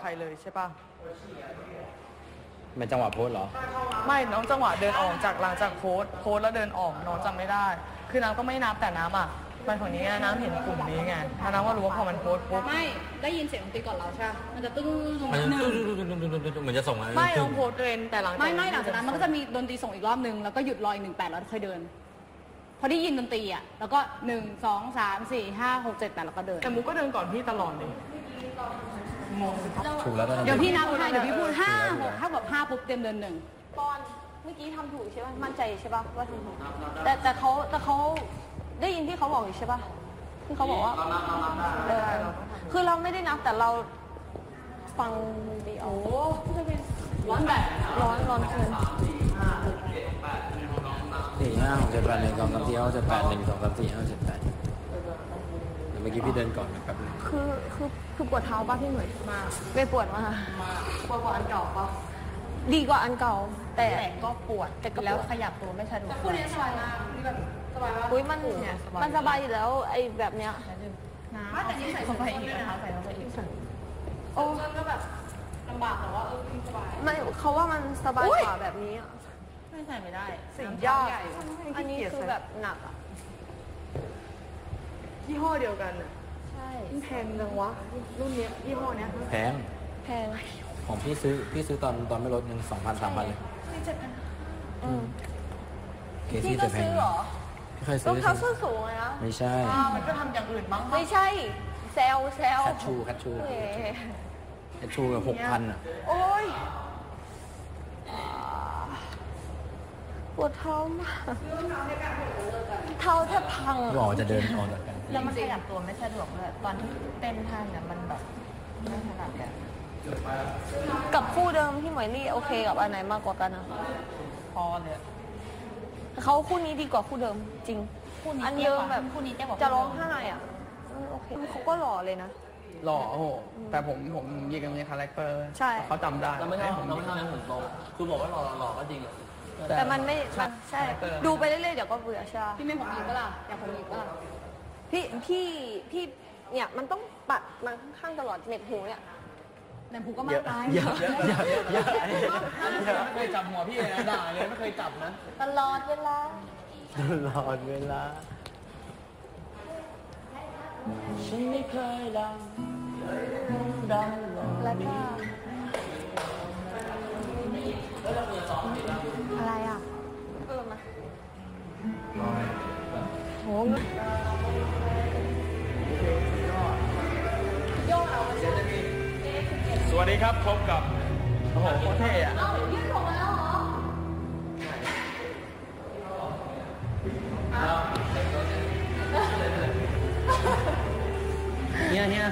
ใครเลยใช่ปะเป็นจังหวะโพสเหรอ ไม่น้องจังหวะเดินออกจากหลังจากโพสต์โพสต์แล้วเดินออกน้องจำไม่ได้ คือนางก็ไม่นับแต่น้ำอะมันฝั่งนี้ไงน้ำเห็นกลุ่มนี้ไงถ้าน้ำก็รู้ว่าพอมันโพสต์ปุ๊บไม่ได้ยินเสียงดนตรีก่อนเราใช่ไหมมันจะตึ้งตรงมันหนึ่งเหมือนจะส่งอะไรไม่น้องโพสต์เดินแต่หลังจากไม่ไม่หลังจากนั้นมันก็จะมีดนตรีส่งอีกรอบหนึ่งแล้วก็หยุดรออีกหนึ่งแปดแล้วค่อยเดิน พอได้ยินดนตรีอะแล้วก็หนึ่งสองสามสี่ห้าหกเจ็ดแปดแล้วก็เดินแต่มุกก็เดินก่อนพี่ตลอดเลย งงถูกแล้วตอนนั้น เดี๋ยวพี่นับให้เดี๋ยวพี่พูดห้าหกถ้าแบบห้าปุ๊บเต็มเดินหนึ่งปอนเมื่อกี้ทำถูกใช่ป่ะ มั่นใจใช่ป่ะว่าทำถูก แต่แต่เขาแต่เขาได้ยินที่เขาบอกอยู่ใช่ป่ะที่เขาบอกว่าเออคือเราไม่ได้นับแต่เราฟังดีโอ้จะเป็นร้อนแบบร้อนร้อนเกินสี่ห้าหกเจ็ดแปดหนึ่งสองสามสี่ห้าหกเจ็ดแปดหนึ่งสองสามสี่ห้าหกเจ็ดแปดเดี๋ยวเมื่อกี้พี่เดินก่อนนะแป๊บนึงคือคือคือปวดเท้าป่ะพี่หนุ่ยมาไม่ปวดมากกว่าอันเก่าปะดีกว่าอันเก่า แต่แต่ก็ปวดแต่ก็ปวดแล้วขยับตัวไม่สะดวกคู่นี้สบายมากนี่แบบสบายมากอุ้ยมันเนี่ยสบายมันสบายอยู่แล้วไอ้แบบเนี้ยไม่แต่นี่ใส่เข้าเข้าไปไปอีอีกกนะนะคะคะใส่เข้าไปอีกโอ้เริ่มก็แบบลำบากแต่ว่าเออสบายไม่เขาว่ามันสบายกว่าแบบนี้อะไม่ใส่ไม่ได้สิ่งยากอันนี้คือแบบหนักอะ ยี่ห้อเดียวกันอะใช่แพงจังวะ รุ่นเนี้ยยี่ห้อเนี้ยแพง แพงของพี่ซื้อ พี่ซื้อตอนตอนไม่ลดยังสองพันสามพันเลยอืมเคพี่ซี่ก็จะแพงซื้อเหรอไม่เคยรซื้องอเท้าส้นสูงเลยนะไม่ใช่อ้าวมันก็ทำอย่างอื่นบ้างปะไม่ใช่แซลแซลคัตชูคัตชูเอ้ยคัตชูกับหกพันอะโอ้ยอ่าปวดเท้ามากเท้าแทบพังบอกว่าจะเดินออกจากกัน แล้วมันขยับตัวไม่สะดวกเลยตอนที่เต้นท่าเนี่ยมันแบบไม่ถนัดเลยกับคู่เดิมพี่หมวยลี่โอเคกับอันไหนมากกว่ากันอะพอเลยอะเขาคู่นี้ดีกว่าคู่เดิมจริง คู่นี้อันเดิมแบบคู่นี้เจ๊บอกจะร้องไห้อะเออโอเคเขาก็หล่อเลยนะ หล่อโอ้โหแต่ผมผมยิงกันในคาแรคเตอร์ใช่เขาจำได้เราไม่ให้ทำผมเราไม่ทำให้ผมโตคือบอกว่าหล่อหล่อก็จริงอะแต่มันไม่มันใช่คาแรคเตอร์ดูไปเรื่อยๆเดี๋ยวก็เบื่อใช่ปะพี่ไม่ผมอีกปะล่ะอยากผมอีกปะล่ะ พี่พี่พี่เนี่ยมันต้องปัดมันข้างๆตลอดเหน็บหูเนี่ยแต่ผมก็มากไปอย่าอย่าอย่าไม่เคยจับหัวพี่เลยนะด่าเลยไม่เคยจับนะตลอดเวลาตลอดเวลาฉันไม่เคยดังดังหรอกแล้วก็อะไรอะเออมาโห วัสดีครับพบกับ โอ้โหโคตรเท่อะเนี่ยเนี่ย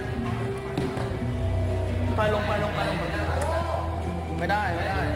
ไปลงไปลงไปลงไปไม่ได้ ไม่ได้ไ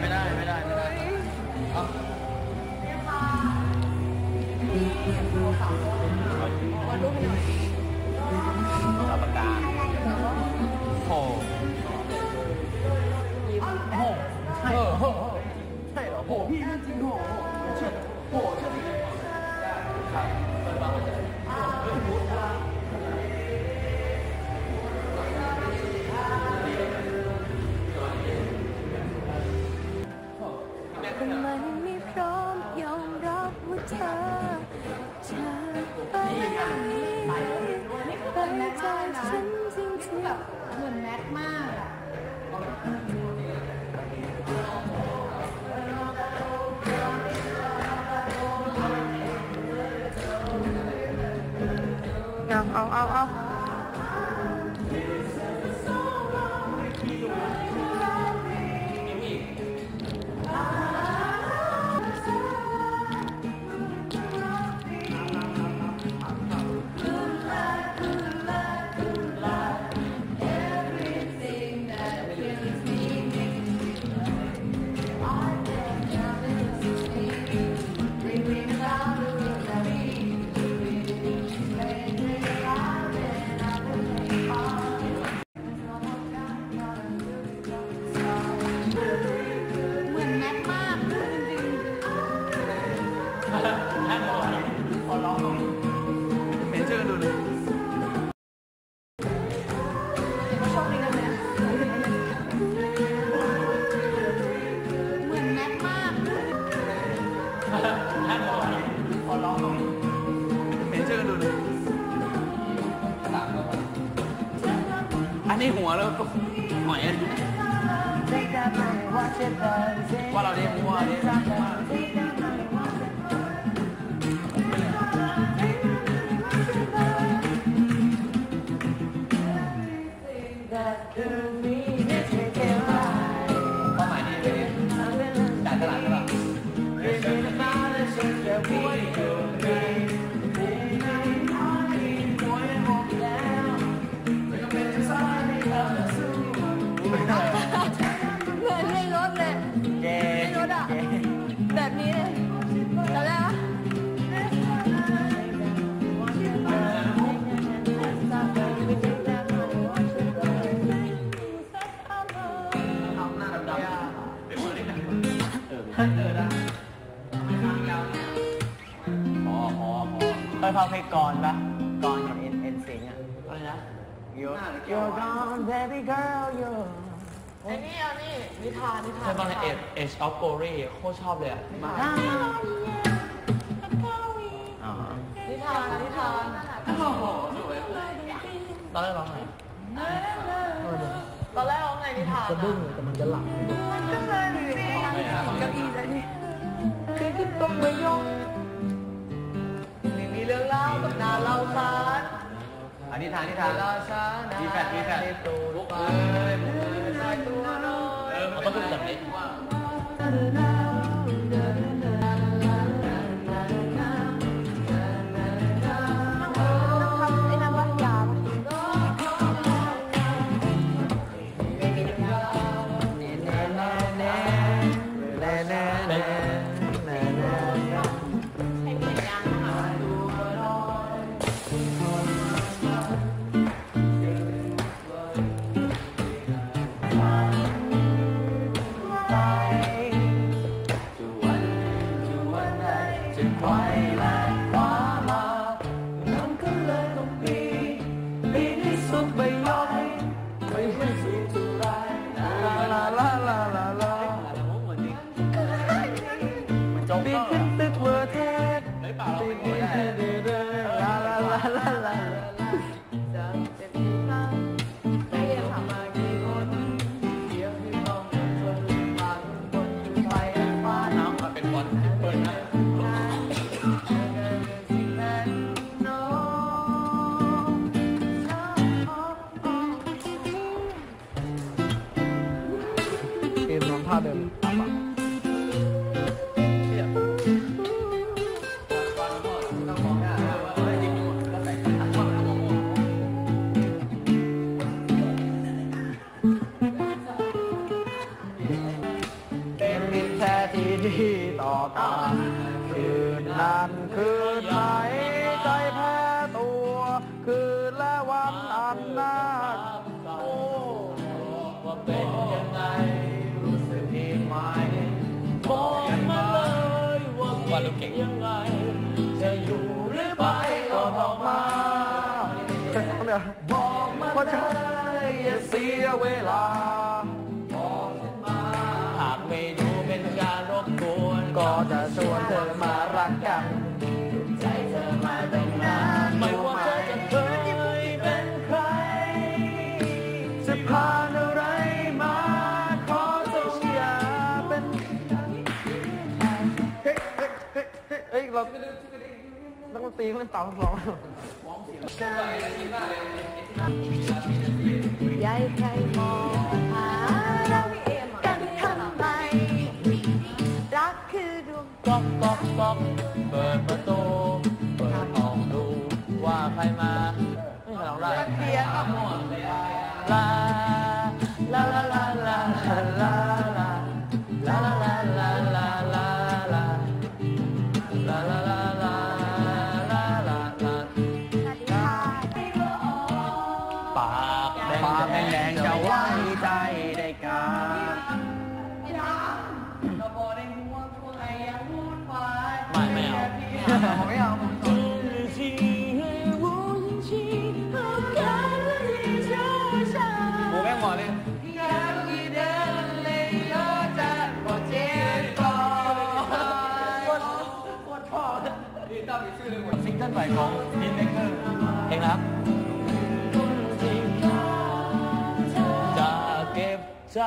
ม่ได้ไม่ได้ เอาเอันนี้หัวแล้วก็หอยอันนี้ว่าเราเรียกหัวเรียกหัว พอเคยฟังเพลงก่อนปะก่อนกับเอ็นเอ็นสิงอะอะไรนะ You're You're gone baby girl you ไอ้นี่เอันนี้นิทานนิทาเคนยฟังในเอชเอชออฟโกรีโคตรชอบเลยอะอ๋อนิทานนิทานตอนแรกร้องไงตอนแรกร้องไงนิทานจะบึ้งแต่มันจะหลับมันก็เลยมีเก้าอี้แล้วนี่คือที่ตรงไปยง นาเล่าซานอันนี้ทานนี่ทานราชามีแฟดมีแฟดตูดไปใส่ตัวน้อยมันต้องเป็นแบบนี้ 来来来 ยังไง จะอยู่หรือไปก็บออกมาบอกมาได้อย่าเสียเวลาหากไม่ดูเป็นการรบกวน ก็จะชวนเธอมา ฮ้ยเฮ้ยเรานักดนตรีเขาเล่นเป่าสองยายใครมอง เกินใหม่ของพีนเมเกอร์เองนะครับจะเก็บใจ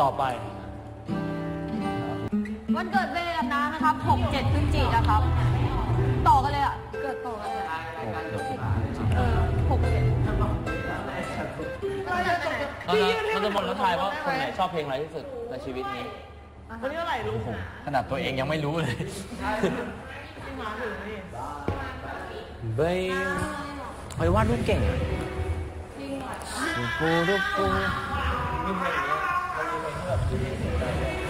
ต่อไป วันเกิดเบย์กับน้ำนะครับ 6 7พฤศจิกายนนะครับ ต่อกันเลยอะ เกิดต่อกันเลยอะเออ6 7เราจะเราจะบอกแล้วทายว่าคนไหนชอบเพลงอะไรที่สุดในชีวิตนี้วันนี้เท่าไหร่ลูกขนาดตัวเองยังไม่รู้เลยที่มาถึงนี่เบยเฮ้ยวาดรูปเก่งอะรูปปูรูปปู Thank you.